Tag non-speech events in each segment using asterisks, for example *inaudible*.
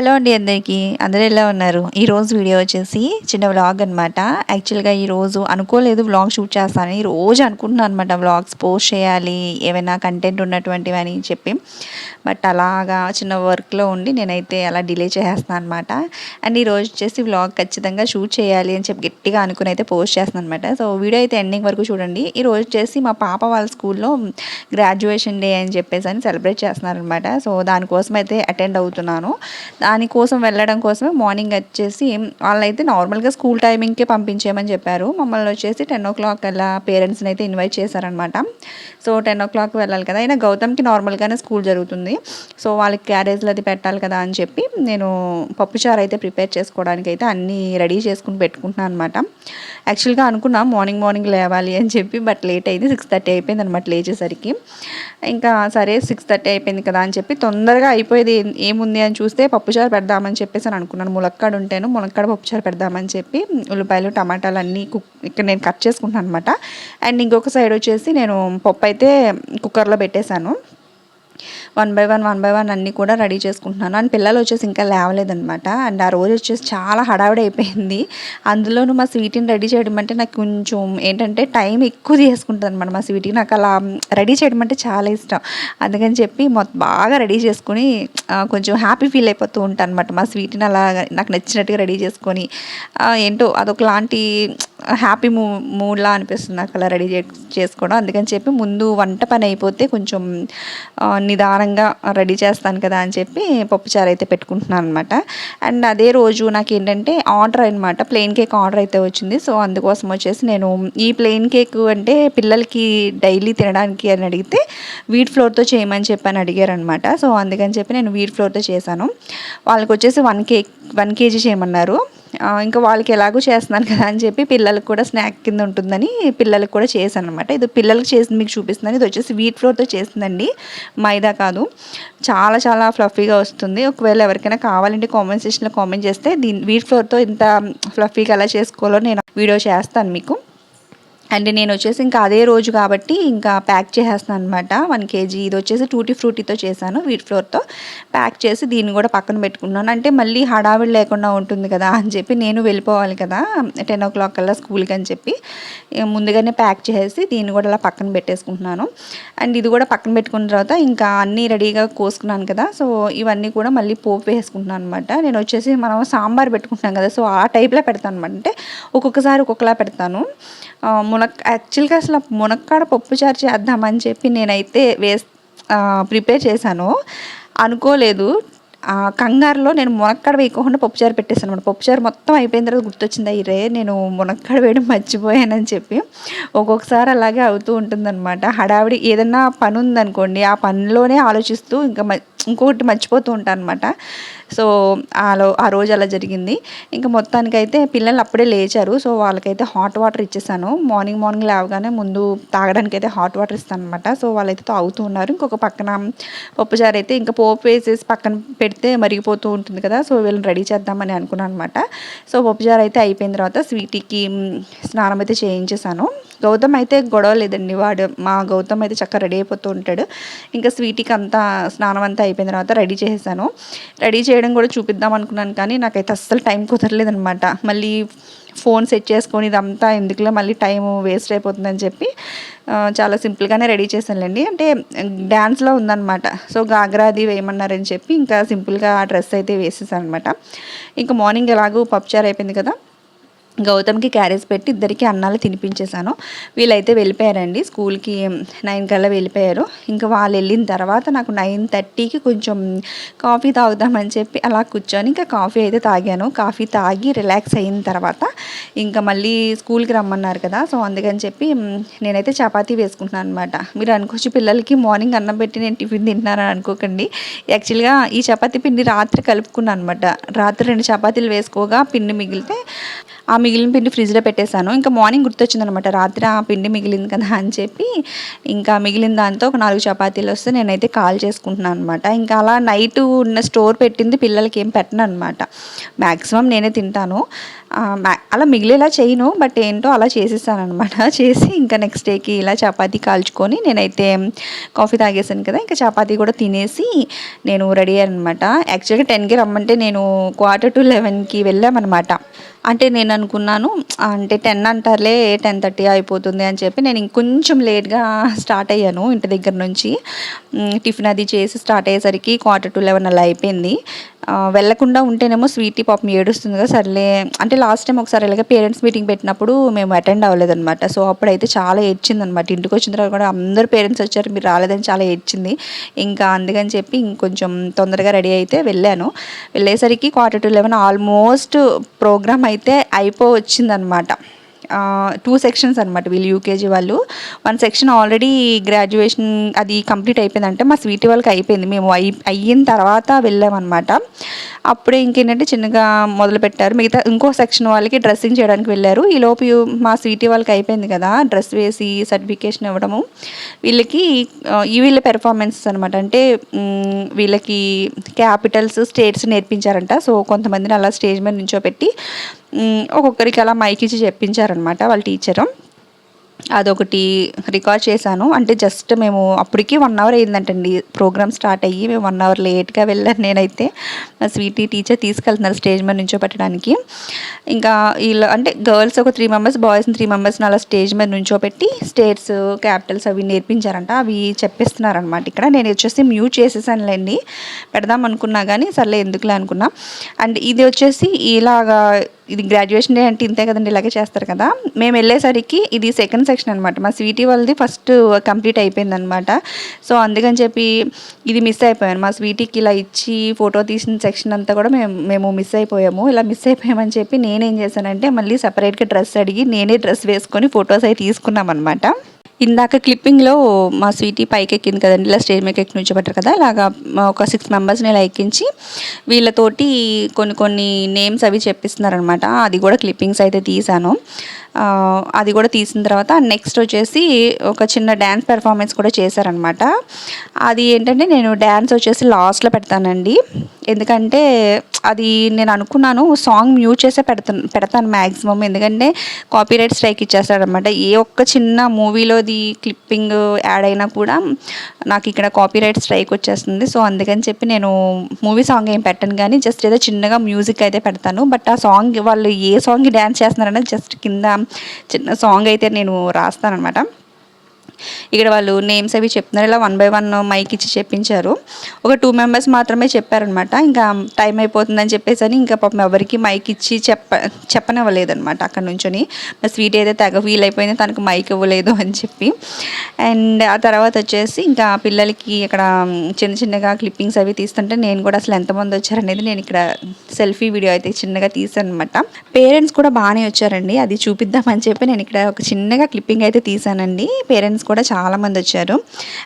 Hello అండి అందరికీ. అందరూ ఎలా ఉన్నారు? ఈరోజు వీడియో వచ్చేసి చిన్న వ్లాగ్ అనమాట యాక్చువల్గా ఈరోజు అనుకోలేదు వ్లాగ్ షూట్ చేస్తానని. ఈ రోజు అనుకుంటున్నాను అనమాట వ్లాగ్స్ పోస్ట్ చేయాలి ఏమైనా కంటెంట్ ఉన్నటువంటివి అని చెప్పి. బట్ అలాగా చిన్న వర్క్లో ఉండి నేనైతే అలా డిలే చేసేస్తాను అనమాట అండ్ ఈరోజు వచ్చేసి వ్లాగ్ ఖచ్చితంగా షూట్ చేయాలి అని చెప్పి గట్టిగా అనుకుని అయితే పోస్ట్ చేస్తాను అనమాట సో వీడియో అయితే ఎండింగ్ వరకు చూడండి. ఈ రోజు వచ్చేసి మా పాప వాళ్ళ స్కూల్లో గ్రాడ్యుయేషన్ డే అని చెప్పేసి అని సెలబ్రేట్ చేస్తున్నారనమాట సో దానికోసం అయితే అటెండ్ అవుతున్నాను. దానికోసం వెళ్ళడం కోసమే మార్నింగ్ వచ్చేసి వాళ్ళైతే నార్మల్గా స్కూల్ టైమింగ్కే పంపించేయమని చెప్పారు. మమ్మల్ని వచ్చేసి టెన్ ఓ క్లాక్ అలా పేరెంట్స్ని అయితే ఇన్వైట్ చేశారనమాట సో టెన్ ఓ క్లాక్ వెళ్ళాలి కదా. అయినా గౌతమ్కి నార్మల్గానే స్కూల్ జరుగుతుంది. సో వాళ్ళకి క్యారేజ్లు అది పెట్టాలి కదా అని చెప్పి నేను పప్పుచారు అయితే ప్రిపేర్ చేసుకోవడానికి అయితే అన్నీ రెడీ చేసుకుని పెట్టుకుంటున్నాను అనమాట యాక్చువల్గా అనుకున్నా మార్నింగ్ మార్నింగ్ లేవాలి అని చెప్పి బట్ లేట్ అయింది. సిక్స్ థర్టీ అయిపోయింది అనమాట లేచేసరికి. ఇంకా సరే సిక్స్ థర్టీ అయిపోయింది కదా అని చెప్పి తొందరగా అయిపోయేది ఏముంది అని చూస్తే పప్పుచారు పెడదామని చెప్పేసి అని అనుకున్నాను. ములక్కాడ ఉంటేను ములక్కాడ పప్పుచారు పెడదామని చెప్పి ఉల్లిపాయలు టమాటాలు అన్నీ కుక్ ఇక్కడ నేను కట్ చేసుకుంటాను అనమాట అండ్ ఇంకొక సైడ్ వచ్చేసి నేను పప్పు అయితే కుక్కర్లో పెట్టేశాను. One by one one by one అన్నీ కూడా రెడీ చేసుకుంటున్నాను. అండ్ పిల్లలు వచ్చేసి ఇంకా లేవలేదనమాట అండ్ ఆ రోజు వచ్చేసి చాలా హడావిడి అయిపోయింది. అందులోనూ మా స్వీట్ని రెడీ చేయడం అంటే నాకు కొంచెం ఏంటంటే టైం ఎక్కువ తీసుకుంటుంది అనమాట మా స్వీట్కి. నాకు అలా రెడీ చేయడం అంటే చాలా ఇష్టం. అందుకని చెప్పి మొత్తం బాగా రెడీ చేసుకుని కొంచెం హ్యాపీ ఫీల్ అయిపోతూ ఉంటాను అనమాట మా స్వీట్ని అలా నాకు నచ్చినట్టుగా రెడీ చేసుకొని. ఏంటో అదొకలాంటి హ్యాపీ మూ మూడ్లా అనిపిస్తుంది నాకు అలా రెడీ చేసుకోవడం. అందుకని చెప్పి ముందు వంట పని అయిపోతే కొంచెం నిదానంగా రెడీ చేస్తాను కదా అని చెప్పి పప్పుచారు అయితే పెట్టుకుంటున్నాను అనమాట అండ్ అదే రోజు నాకు ఏంటంటే ఆర్డర్ అనమాట ప్లెయిన్ కేక్ ఆర్డర్ అయితే వచ్చింది. సో అందుకోసం వచ్చేసి నేను ఈ ప్లెయిన్ కేక్ అంటే పిల్లలకి డైలీ తినడానికి అని అడిగితే వీట్ ఫ్లోర్తో చేయమని చెప్పి అని అడిగారు అనమాట సో అందుకని చెప్పి నేను వీట్ ఫ్లోర్తో చేశాను. వాళ్ళకి వచ్చేసి వన్ కేక్ వన్ కేజీ చేయమన్నారు. ఇంకా వాళ్ళకి ఎలాగో చేస్తున్నాను కదా అని చెప్పి పిల్లలకు కూడా స్నాక్ కింద ఉంటుందని పిల్లలకు కూడా చేశాను అనమాట ఇది పిల్లలకు చేసింది మీకు చూపిస్తున్నాను. ఇది వచ్చేసి వీట్ ఫ్లోర్తో చేసిందండి. మైదా కాదు. చాలా చాలా ఫ్లఫీగా వస్తుంది. ఒకవేళ ఎవరికైనా కావాలంటే కామెంట్ సెక్షన్లో కామెంట్ చేస్తే దీని వీట్ ఫ్లోర్తో ఇంత ఫ్లఫీగా ఎలా చేసుకోవాలో నేను వీడియో చేస్తాను మీకు. అండ్ నేను వచ్చేసి ఇంకా అదే రోజు కాబట్టి ఇంకా ప్యాక్ చేసేస్తాను అనమాట వన్ కేజీ ఇది వచ్చేసి టూటీ ఫ్రూటీతో చేశాను వీట్ ఫ్లోర్తో. ప్యాక్ చేసి దీన్ని కూడా పక్కన పెట్టుకున్నాను. అంటే మళ్ళీ హడావిడి లేకుండా ఉంటుంది కదా అని చెప్పి నేను వెళ్ళిపోవాలి కదా టెన్ ఓ క్లాక్ కల్లా స్కూల్కి అని చెప్పి. ముందుగానే ప్యాక్ చేసి దీన్ని కూడా అలా పక్కన పెట్టేసుకుంటున్నాను. అండ్ ఇది కూడా పక్కన పెట్టుకున్న తర్వాత ఇంకా అన్నీ రెడీగా కోసుకున్నాను కదా సో ఇవన్నీ కూడా మళ్ళీ పోపు వేసుకుంటున్నాను అనమాట నేను వచ్చేసి మనం సాంబార్ పెట్టుకుంటున్నాం కదా సో ఆ టైప్లో పెడతాను అనమాట అంటే ఒక్కొక్కసారి ఒక్కొక్కలా పెడతాను. మునక్ యాక్చువల్గా అసలు మునక్కాడ పప్పుచారు చేద్దామని చెప్పి నేనైతే వేస్ ప్రిపేర్ చేశాను. అనుకోలేదు. కంగారులో నేను మునక్కాడ వేయకుండా పప్పుచారు పెట్టేశాను అనమాట పప్పుచారు మొత్తం అయిపోయిన తర్వాత గుర్తొచ్చింది అయ్యరే నేను మునక్కాడ వేయడం మర్చిపోయానని చెప్పి ఒక్కొక్కసారి అలాగే అవుతూ ఉంటుందన్నమాట. హడావిడి ఏదన్నా పని ఉందనుకోండి ఆ పనిలోనే ఆలోచిస్తూ ఇంకా ఇంకొకటి మర్చిపోతూ ఉంటాను అనమాట సో ఆలో ఆ రోజు అలా జరిగింది. ఇంకా మొత్తానికైతే పిల్లలు అప్పుడే లేచారు. సో వాళ్ళకైతే హాట్ వాటర్ ఇచ్చేసాను. మార్నింగ్ మార్నింగ్ లేవగానే ముందు తాగడానికి అయితే హాట్ వాటర్ ఇస్తాను అనమాట సో వాళ్ళైతే తాగుతూ ఉన్నారు. ఇంకొక పక్కన పప్పుచారు అయితే ఇంకా పోపు వేసేసి పక్కన పెడితే మరిగిపోతూ ఉంటుంది కదా. సో వీళ్ళని రెడీ చేద్దామని అనుకున్నాను అనమాట సో పప్పుచారు అయితే అయిపోయిన తర్వాత స్వీటీకి స్నానం అయితే చేయించేసాను. గౌతమ్ అయితే గొడవ లేదండి. వాడు మా గౌతమ్ అయితే చక్కగా రెడీ అయిపోతూ ఉంటాడు. ఇంకా స్వీటీకి అంతా స్నానం అంతా అయిపోయిన తర్వాత రెడీ చేసేసాను. రెడీ చేయడం కూడా చూపిద్దాం అనుకున్నాను కానీ నాకైతే అస్సలు టైం కుదరలేదనమాట మళ్ళీ ఫోన్ సెట్ చేసుకొని ఇదంతా ఎందుకులో మళ్ళీ టైం వేస్ట్ అయిపోతుందని చెప్పి చాలా సింపుల్గానే రెడీ చేశానులేండి. అంటే డ్యాన్స్లో ఉందన్నమాట. సో గాగ్రా అది వేయమన్నారని చెప్పి ఇంకా సింపుల్గా ఆ డ్రెస్ అయితే వేసేసాను అనమాట ఇంకా మార్నింగ్ ఎలాగో పప్చార్ అయిపోయింది కదా. గౌతమ్కి క్యారేజ్ పెట్టి ఇద్దరికి అన్నాలు తినిపించేశాను. వీళ్ళైతే వెళ్ళిపోయారండి. స్కూల్కి నైన్ కల్లా వెళ్ళిపోయారు. ఇంకా వాళ్ళు వెళ్ళిన తర్వాత నాకు నైన్ థర్టీకి కొంచెం కాఫీ తాగుదామని చెప్పి అలా కూర్చొని ఇంకా కాఫీ అయితే తాగాను. కాఫీ తాగి రిలాక్స్ అయిన తర్వాత ఇంకా మళ్ళీ స్కూల్కి రమ్మన్నారు కదా. సో అందుకని చెప్పి నేనైతే చపాతీ వేసుకుంటున్నాను అనమాట మీరు అనుకోవచ్చు పిల్లలకి మార్నింగ్ అన్నం పెట్టి నేను టిఫిన్ తింటున్నానని అనుకోకండి. యాక్చువల్గా ఈ చపాతీ పిండి రాత్రి కలుపుకున్నాను అనమాట రాత్రి రెండు చపాతీలు వేసుకోగా పిండి మిగిలితే ఆ మిగిలిన పిండి ఫ్రిడ్జ్లో పెట్టేశాను. ఇంకా మార్నింగ్ గుర్తొచ్చింది అనమాట రాత్రి ఆ పిండి మిగిలింది కదా అని చెప్పి ఇంకా మిగిలిన దాంతో ఒక నాలుగు చపాతీలు వస్తే నేనైతే కాల్ చేసుకుంటున్నాను అనమాట. ఇంకా అలా నైట్ ఉన్న స్టోర్ పెట్టింది పిల్లలకి ఏం పెట్టను అనమాట మ్యాక్సిమం నేనే తింటాను. అలా మిగిలేలా చేయను బట్ ఏంటో అలా చేసేసాను అనమాట *laughs* చేసి ఇంకా నెక్స్ట్ డేకి ఇలా చపాతీ కాల్చుకొని నేనైతే కాఫీ తాగేసాను కదా ఇంకా చపాతీ కూడా తినేసి నేను రెడీ అయ్యాను అనమాట యాక్చువల్గా టెన్కి రమ్మంటే నేను క్వార్టర్ టు లెవెన్కి వెళ్ళామన్నమాట. అంటే నేను అనుకున్నాను అంటే టెన్ అంటారులే టెన్ థర్టీ అయిపోతుంది అని చెప్పి నేను ఇంకొంచెం లేట్గా స్టార్ట్ అయ్యాను ఇంటి దగ్గర నుంచి. టిఫిన్ అది చేసి స్టార్ట్ అయ్యేసరికి క్వార్టర్ టు లెవెన్ అలా అయిపోయింది. వెళ్ళకుండా ఉంటేనేమో స్వీటీ పాపం ఏడుస్తుంది కదా సర్లే. అంటే లాస్ట్ టైం ఒకసారి ఇలాగ పేరెంట్స్ మీటింగ్ పెట్టినప్పుడు మేము అటెండ్ అవ్వలేదన్నమాట. సో అప్పుడైతే చాలా ఏడ్చింది అనమాట ఇంటికి వచ్చిన తర్వాత కూడా అందరు పేరెంట్స్ వచ్చారు మీరు రాలేదని చాలా ఏడ్చింది. ఇంకా అందుకని చెప్పి ఇంకొంచెం తొందరగా రెడీ అయితే వెళ్ళాను. వెళ్ళేసరికి quarter to eleven almost programme అయితే అయిపో వచ్చిందనమాట టూ సెక్షన్స్ అనమాట వీళ్ళు యూకేజీ వాళ్ళు. వన్ సెక్షన్ ఆల్రెడీ గ్రాడ్యుయేషన్ అది కంప్లీట్ అయిపోయిందంటే మా స్వీట్ వాళ్ళకి అయిపోయింది. మేము అయి అయిన తర్వాత వెళ్ళామన్నమాట అప్పుడే ఇంకేంటంటే చిన్నగా మొదలు పెట్టారు. మిగతా ఇంకో సెక్షన్ వాళ్ళకి డ్రెస్సింగ్ చేయడానికి వెళ్ళారు. ఈ లోపు మా స్వీటీ వాళ్ళకి అయిపోయింది కదా డ్రెస్ వేసి సర్టిఫికేషన్ ఇవ్వడము. వీళ్ళకి ఈ వీళ్ళ పెర్ఫార్మెన్సెస్ అనమాట అంటే వీళ్ళకి క్యాపిటల్స్ స్టేట్స్ నేర్పించారంట. సో కొంతమందిని అలా స్టేజ్ మీద నుంచోపెట్టి ఒక్కొక్కరికి అలా మైక్ ఇచ్చి చెప్పించారనమాట వాళ్ళ టీచరు. అదొకటి రికార్డ్ చేశాను. అంటే జస్ట్ మేము అప్పటికి వన్ అవర్ అయిందంటండి. ప్రోగ్రామ్ స్టార్ట్ అయ్యి మేము వన్ అవర్ లేట్గా వెళ్ళాను నేనైతే. మా స్వీటీ టీచర్ తీసుకెళ్తున్నారు స్టేజ్ మీద నుంచో పెట్టడానికి ఇంకా వీళ్ళు అంటే గర్ల్స్ ఒక త్రీ మెంబర్స్ బాయ్స్ త్రీ మెంబర్స్ని అలా స్టేజ్ మీద నుంచోపెట్టి స్టేట్స్ క్యాపిటల్స్ అవి నేర్పించారంట. అవి చెప్పిస్తున్నారనమాట ఇక్కడ. నేను వచ్చేసి మ్యూట్ చేసేసానులేండి. పెడదాం అనుకున్నా కానీ సర్లే ఎందుకులే అనుకున్నా. అండ్ ఇది వచ్చేసి ఇలాగా ఇది గ్రాడ్యుయేషన్ డే అంటే ఇంతే కదండి ఇలాగే చేస్తారు కదా. మేము వెళ్ళేసరికి ఇది సెకండ్ సెక్షన్ అనమాట మా స్వీటీ వాళ్ళది ఫస్ట్ కంప్లీట్ అయిపోయింది అనమాట సో అందుకని చెప్పి ఇది మిస్ అయిపోయాను. మా స్వీటీకి ఇలా ఇచ్చి ఫోటో తీసిన సెక్షన్ అంతా కూడా మేము మేము మిస్ అయిపోయాము. ఇలా మిస్ అయిపోయామని చెప్పి నేనేం చేశానంటే మళ్ళీ సపరేట్గా డ్రెస్ అడిగి నేనే డ్రెస్ వేసుకొని ఫొటోస్ అవి తీసుకున్నాం అనమాట ఇందాక క్లిప్పింగ్లో మా స్వీటీ పైకి ఎక్కింది కదండి ఇలా స్టేజ్ మీద ఎక్కి నుంచోబెట్టారు కదా అలాగా ఒక సిక్స్ మెంబర్స్ని ఇలా ఎక్కించి వీళ్ళతోటి కొన్ని కొన్ని నేమ్స్ అవి చెప్పిస్తున్నారనమాట అది కూడా క్లిప్పింగ్స్ అయితే తీశాను. అది కూడా తీసిన తర్వాత నెక్స్ట్ వచ్చేసి ఒక చిన్న డ్యాన్స్ పెర్ఫార్మెన్స్ కూడా చేశారనమాట. అది ఏంటంటే నేను డ్యాన్స్ వచ్చేసి లాస్ట్లో పెడతానండి. ఎందుకంటే అది నేను అనుకున్నాను సాంగ్ మ్యూట్ చేసే పెడతాను పెడతాను మ్యాక్సిమం ఎందుకంటే కాపీరైట్ స్ట్రైక్ ఇచ్చేస్తాడనమాట. ఏ ఒక్క చిన్న మూవీలోది క్లిప్పింగ్ యాడ్ అయినా కూడా నాకు ఇక్కడ కాపీరైట్ స్ట్రైక్ వచ్చేస్తుంది. సో అందుకని చెప్పి నేను మూవీ సాంగ్ ఏం పెట్టను కానీ జస్ట్ ఏదో చిన్నగా మ్యూజిక్ అయితే పెడతాను. బట్ ఆ సాంగ్ వాళ్ళు ఏ సాంగ్ డ్యాన్స్ చేస్తున్నారనేది జస్ట్ కింద చిన్న సాంగ్ అయితే నేను రాస్తానమాట ఇక్కడ వాళ్ళు నేమ్స్ అవి చెప్తున్నారు. ఇలా వన్ బై వన్ మైక్ ఇచ్చి చెప్పించారు. ఒక టూ మెంబర్స్ మాత్రమే చెప్పారనమాట ఇంకా టైం అయిపోతుందని చెప్పేసి అని ఇంకా పాపం ఎవరికి మైక్ ఇచ్చి చెప్ప చెప్పనివ్వలేదనమాట అక్కడ నుంచొని. మా స్వీట్ అయితే తెగ ఫీల్ అయిపోయింది. తనకు మైక్ ఇవ్వలేదు అని చెప్పి. అండ్ ఆ తర్వాత వచ్చేసి ఇంకా పిల్లలకి ఇక్కడ చిన్న చిన్నగా క్లిప్పింగ్స్ అవి తీస్తుంటే నేను కూడా అసలు ఎంతమంది వచ్చారనేది నేను ఇక్కడ సెల్ఫీ వీడియో అయితే చిన్నగా తీసాను అనమాట పేరెంట్స్ కూడా బాగానే వచ్చారండి. అది చూపిద్దామని చెప్పి నేను ఇక్కడ ఒక చిన్నగా క్లిప్పింగ్ అయితే తీసానండి పేరెంట్స్ కూడా చాలా మంది వచ్చారు.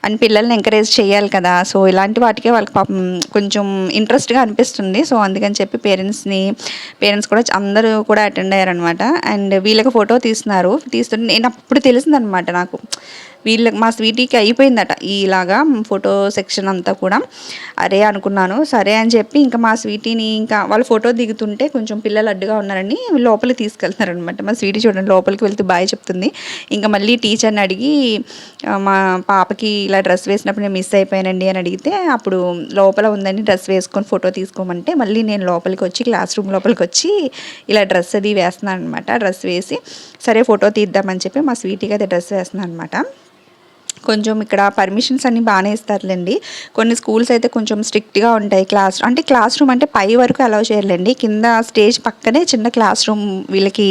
అండ్ పిల్లల్ని ఎంకరేజ్ చేయాలి కదా. సో ఇలాంటి వాటికే వాళ్ళకి పాపం కొంచెం ఇంట్రెస్ట్గా అనిపిస్తుంది. సో అందుకని చెప్పి పేరెంట్స్ని పేరెంట్స్ కూడా అందరూ కూడా అటెండ్ అయ్యారనమాట అండ్ వీళ్ళకి ఫోటో తీస్తున్నారు. తీస్తుంటే నేను అప్పుడు తెలిసిందనమాట నాకు. వీళ్ళకి మా స్వీటీకి అయిపోయిందట ఇలాగా ఫోటో సెక్షన్ అంతా కూడా. అరే అనుకున్నాను సరే అని చెప్పి ఇంకా మా స్వీటీని ఇంకా వాళ్ళు ఫోటో దిగుతుంటే కొంచెం పిల్లలు అడ్డుగా ఉన్నారని లోపలికి తీసుకెళ్తున్నారనమాట మా స్వీటీ చూడండి లోపలికి వెళ్తూ బాయ్ చెప్తుంది. ఇంకా మళ్ళీ టీచర్ని అడిగి మా పాపకి ఇలా డ్రెస్ వేసినప్పుడు నేను మిస్ అయిపోయానండి అని అడిగితే అప్పుడు లోపల ఉందని డ్రెస్ వేసుకొని ఫోటో తీసుకోమంటే మళ్ళీ నేను లోపలికి వచ్చి క్లాస్ రూమ్ లోపలికి వచ్చి ఇలా డ్రెస్ అది వేస్తున్నాను అనమాట డ్రెస్ వేసి సరే ఫోటో తీద్దామని చెప్పి మా స్వీటీకి అయితే డ్రెస్ వేస్తున్నాను అనమాట కొంచెం ఇక్కడ పర్మిషన్స్ అన్ని బాగానే ఇస్తారులేండి. కొన్ని స్కూల్స్ అయితే కొంచెం స్ట్రిక్ట్గా ఉంటాయి క్లాస్ అంటే క్లాస్ రూమ్ అంటే పై వరకు అలౌ చేయలేండి కింద స్టేజ్ పక్కనే చిన్న క్లాస్ రూమ్ వీళ్ళకి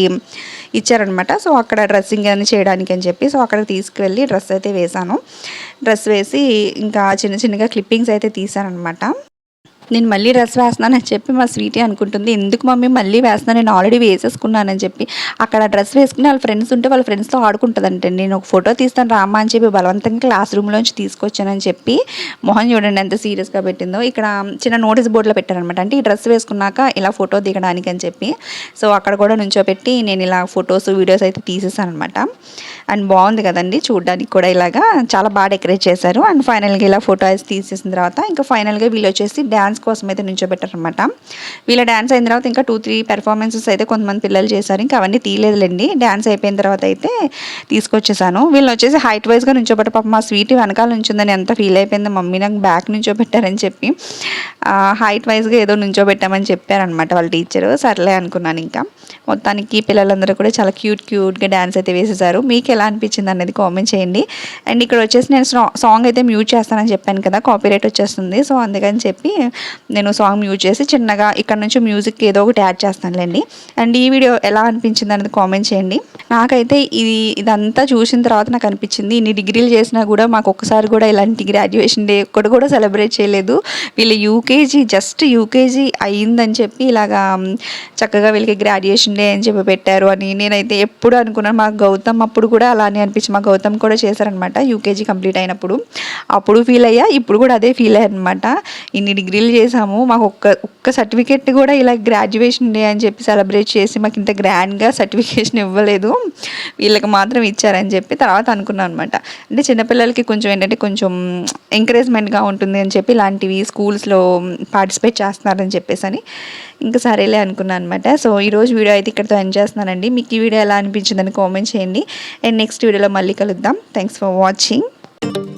ఇచ్చారనమాట. సో అక్కడ డ్రెస్సింగ్ అని చేయడానికి అని చెప్పి సో అక్కడ తీసుకువెళ్ళి డ్రెస్ అయితే వేశాను. డ్రెస్ వేసి ఇంకా చిన్న చిన్నగా క్లిప్పింగ్స్ అయితే తీసానమాట నేను మళ్ళీ డ్రెస్ వేస్తున్నానని చెప్పి మా స్వీటీ అనుకుంటుంది. ఎందుకు మమ్మీ మళ్ళీ వేస్తున్నాను నేను ఆల్రెడీ వేసేసుకున్నానని చెప్పి. అక్కడ డ్రెస్ వేసుకుని వాళ్ళ ఫ్రెండ్స్ ఉంటే వాళ్ళ ఫ్రెండ్స్తో ఆడుకుంటుందంటే నేను ఒక ఫోటో తీస్తాను రామ్మా అని చెప్పి బలవంతంగా క్లాస్ రూమ్లోంచి తీసుకొచ్చానని చెప్పి మొహం చూడండి ఎంత సీరియస్గా పెట్టిందో. ఇక్కడ చిన్న నోటీస్ బోర్డులో పెట్టారనమాట అంటే ఈ డ్రెస్ వేసుకున్నాక ఇలా ఫోటో దిగడానికి అని చెప్పి. సో అక్కడ కూడా నుంచోపెట్టి నేను ఇలా ఫొటోస్ వీడియోస్ అయితే తీసేసాను అనమాట అండ్ బాగుంది కదండి చూడడానికి కూడా ఇలాగా. చాలా బాగా డెకరేట్ చేశారు. అండ్ ఫైనల్గా ఇలా ఫోటోస్ తీసేసిన తర్వాత ఇంకా ఫైనల్గా వీళ్ళు వచ్చేసి డ్యాన్స్ కోసం అయితే నించోబెట్టారనమాట వీళ్ళ డ్యాన్స్ అయిన తర్వాత ఇంకా టూ త్రీ పెర్ఫార్మెన్సెస్ అయితే కొంతమంది పిల్లలు చేశారు. ఇంకా అవన్నీ తీయలేదులేండి. డ్యాన్స్ అయిపోయిన తర్వాత అయితే తీసుకొచ్చేసాను. వీళ్ళు వచ్చేసి హైట్ వైజ్గా నించోబెట్ట పాప మా స్వీట్ వెనకాల నుంచిందని ఎంత ఫీల్ అయిపోయిందో. మమ్మీ నాకు బ్యాక్ నుంచోబెట్టారని చెప్పి హైట్ వైజ్గా ఏదో నించోబెట్టామని చెప్పారనమాట వాళ్ళ టీచరు సర్లే అనుకున్నాను ఇంకా. మొత్తానికి పిల్లలందరూ కూడా చాలా క్యూట్ క్యూట్గా డ్యాన్స్ అయితే వేసేసారు. మీకు ఎలా అనిపించింది అనేది కామెంట్ చేయండి. అండ్ ఇక్కడ వచ్చేసి నేను సాంగ్ అయితే మ్యూట్ చేస్తానని చెప్పాను కదా కాపీరైట్ వచ్చేస్తుంది. సో అందుకని చెప్పి నేను సాంగ్ మ్యూజ్ చేసి చిన్నగా ఇక్కడ నుంచి మ్యూజిక్ ఏదో ఒకటి యాడ్ చేస్తానులేండి. అండ్ ఈ వీడియో ఎలా అనిపించింది అనేది కామెంట్ చేయండి. నాకైతే ఇది ఇదంతా చూసిన తర్వాత నాకు అనిపించింది. ఇన్ని డిగ్రీలు చేసినా కూడా మాకు ఒక్కసారి కూడా ఇలాంటి గ్రాడ్యుయేషన్ డే ఒక్కటి కూడా సెలబ్రేట్ చేయలేదు. వీళ్ళు యూకేజీ జస్ట్ యూకేజీ అయ్యిందని చెప్పి ఇలాగా చక్కగా వీళ్ళకి గ్రాడ్యుయేషన్ డే అని చెప్పి పెట్టారు అని నేనైతే ఎప్పుడు అనుకున్నాను. మా గౌతమ్ అప్పుడు కూడా అలానే అనిపించింది. మా గౌతమ్ కూడా చేశారనమాట యూకేజీ కంప్లీట్ అయినప్పుడు. అప్పుడు ఫీల్ అయ్యా ఇప్పుడు కూడా అదే ఫీల్ అయ్యా అనమాట. ఇన్ని డిగ్రీలు చేసాము. మాకు ఒక్క ఒక్క సర్టిఫికెట్ కూడా ఇలా గ్రాడ్యుయేషన్ డే అని చెప్పి సెలబ్రేట్ చేసి మాకు ఇంత గ్రాండ్గా సర్టిఫికేషన్ ఇవ్వలేదు. వీళ్ళకి మాత్రం ఇచ్చారని చెప్పి తర్వాత అనుకున్నాను అనమాట అంటే చిన్నపిల్లలకి కొంచెం ఏంటంటే కొంచెం ఎంకరేజ్మెంట్గా ఉంటుంది అని చెప్పి ఇలాంటివి స్కూల్స్లో పార్టిసిపేట్ చేస్తున్నారని చెప్పేసి అని ఇంకా సరేలే అనుకున్నాను అనమాట సో ఈరోజు వీడియో అయితే ఇక్కడితో ఎండ్ చేస్తున్నానండి. మీకు ఈ వీడియో ఎలా అనిపించిందని కామెంట్ చేయండి. అండ్ నెక్స్ట్ వీడియోలో మళ్ళీ కలుద్దాం. Thanks for watching